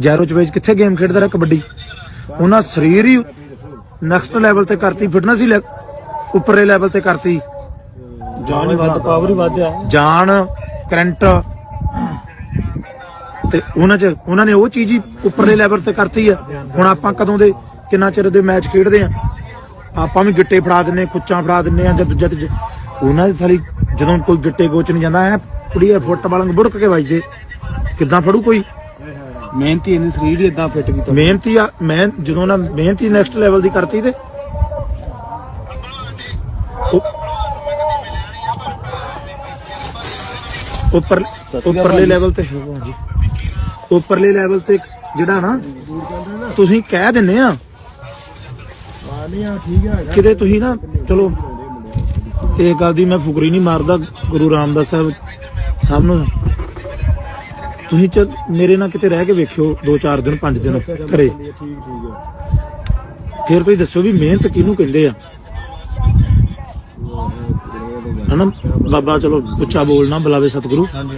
ਜੈਰੋ ਚ ਵੇਚ ਕਿੱਥੇ ਗੇਮ ਖੇਡਦਾ ਰਿਹਾ ਕਬੱਡੀ? ਉਹਨਾਂ ਸਰੀਰ ਹੀ ਨੈਕਸਟ ਲੈਵਲ ਤੇ ਕਰਤੀ ਫਿਟਨੈਸ ਹੀ ਉੱਪਰਲੇ ਲੈਵਲ ਤੇ ਕਰਤੀ। ਜਾਨ ਹੀ ਵੱਧ ਪਾਵਰ ਹੀ ਵੱਧ ਆ। ਜਾਨ ਕਰੰਟ ਤੇ ਉਹਨਾਂ ਚ ਉਹਨਾਂ ਨੇ ਉਹ ਚੀਜ਼ ਹੀ ਉੱਪਰਲੇ ਲੈਵਲ ਤੇ ਕਰਤੀ ਆ। ਹੁਣ ਆਪਾਂ ਕਦੋਂ ਦੇ ਕਿੰਨਾ ਚਿਰ ਦੇ ਮੈਚ ਖੇਡਦੇ ਆ? ਆਪਾਂ ਵੀ ਗਿੱਟੇ ਫੜਾ ਦਿੰਨੇ ਕੁੱਚਾਂ ਫੜਾ ਦਿੰਨੇ ਆ ਜਾਂ ਦੂਜਾ ਤੇ ਉਹਨਾਂ ਦੀ ਸਾਲੀ ਜਦੋਂ ਕੋਈ ਗਿੱਟੇ ਗੋਚ ਨਹੀਂ ਜਾਂਦਾ ਐ ਕੁੜੀ ਫੁੱਟਬਾਲ ਨੂੰ ਬੁੜਕ ਕੇ ਵੱਜਦੇ। ਕਿੱਦਾਂ ਫੜੂ ਕੋਈ? ਮਿਹਨਤੀ ਇਹਨੇ ਸਰੀਰ ਹੀ ਇਦਾਂ ਫਿੱਟ ਕੀਤਾ। ਮਿਹਨਤੀ ਆ, ਮੈਂ ਜਦੋਂ ਨਾ ਮਿਹਨਤੀ ਨੈਕਸਟ ਲੈਵਲ ਦੀ ਕਰਤੀ ਤੇ ਉੱਪਰ ਉੱਪਰਲੇ ਲੈਵਲ ਤੇ ਉੱਪਰਲੇ ਲੈਵਲ ਤੇ ਜਿਹੜਾ ਨਾ, ਤੁਸੀਂ ਕਹਿ ਦਿੰਨੇ ਆ। ਆਲੀਆਂ ਠੀਕ ਹੈ ਕਿਤੇ ਤੁਸੀਂ ਨਾ, ਚਲੋ, ਇਹ ਗੱਲ ਦੀ ਮੈਂ ਫੁਕਰੀ ਨਹੀਂ ਮਾਰਦਾ, ਗੁਰੂ ਰਾਮਦਾਸ ਸਾਹਿਬ ਸਭ ਨੂੰ ਤੁਸੀਂ ਚ ਮੇਰੇ ਨਾਲ ਕਿਤੇ ਰਹਿ ਕੇ ਵੇਖਿਓ 2-4 ਦਿਨ 5 ਦਿਨ ਘਰੇ। ਠੀਕ ਠੀਕ ਹੈ ਫਿਰ ਤੁਸੀਂ ਦੱਸੋ ਵੀ ਮਿਹਨਤ ਕਿਹਨੂੰ ਕਹਿੰਦੇ ਆ? ਹਨਾ? ਬਾਬਾ, ਚਲੋ, ਉੱਚਾ ਬੋਲਣਾ, ਬੁਲਾਵੇ ਸਤਿਗੁਰੂ। ਹਾਂਜੀ।